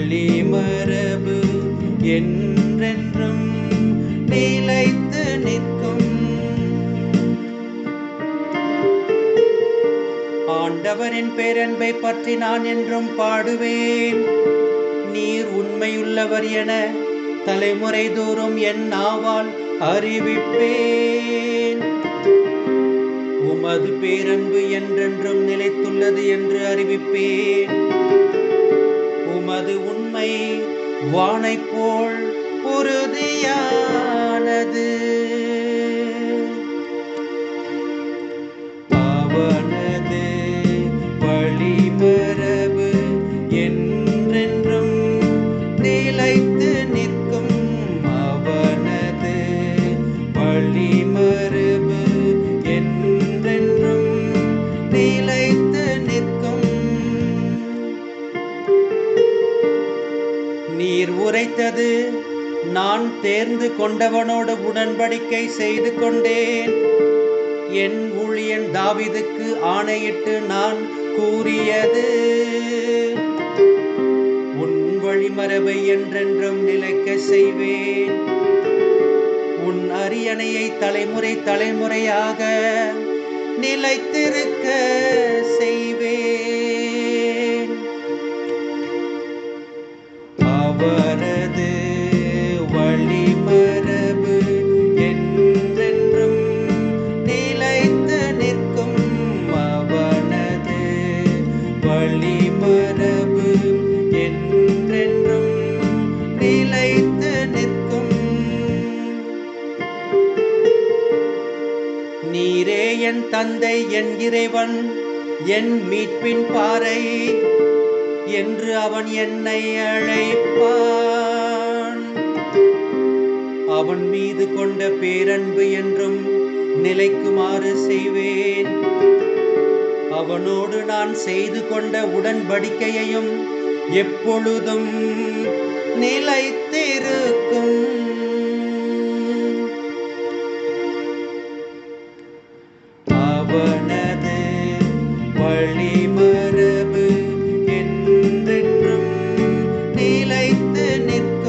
வழிமரபு என்றென்றும் நிலைத்து நிற்கும். ஆண்டவரின் பேரன்பை பற்றி நான் என்றும் பாடுவேன். நீர் உண்மையுள்ளவர் என தலைமுறை தோறும் என் நாவால் அறிவிப்பேன். உமது பேரன்பு என்றென்றும் நிலைத்துள்ளது என்று அறிவிப்பேன். உமது உண்மை வானைப்போல் உறுதியானது. நீர் உரைத்தது. நான் தேர்ந்து கொண்டவனோடு உடன்படிக்கை செய்து கொண்டேன். என் ஊழியன் தாவிதுக்கு ஆணையிட்டு நான் கூறியது. உன் வழிமரபை என்றென்றும் நிலைக்க செய்வேன். உன் அரியணையை தலைமுறை தலைமுறையாக நிலைத்திருக்க நீரே என் தந்தை என் இறைவன் என் மீட்பின் பாறை என்று அவன் என்னை அழைப்பான். அவன் மீது கொண்ட பேரன்பு என்றும் நிலைக்குமாறு செய்வேன். அவனோடு நான் செய்து கொண்ட உடன்படிக்கையையும் எப்பொழுதும் நிலைத்திருக்கும். நிலைத்து நிற்கும்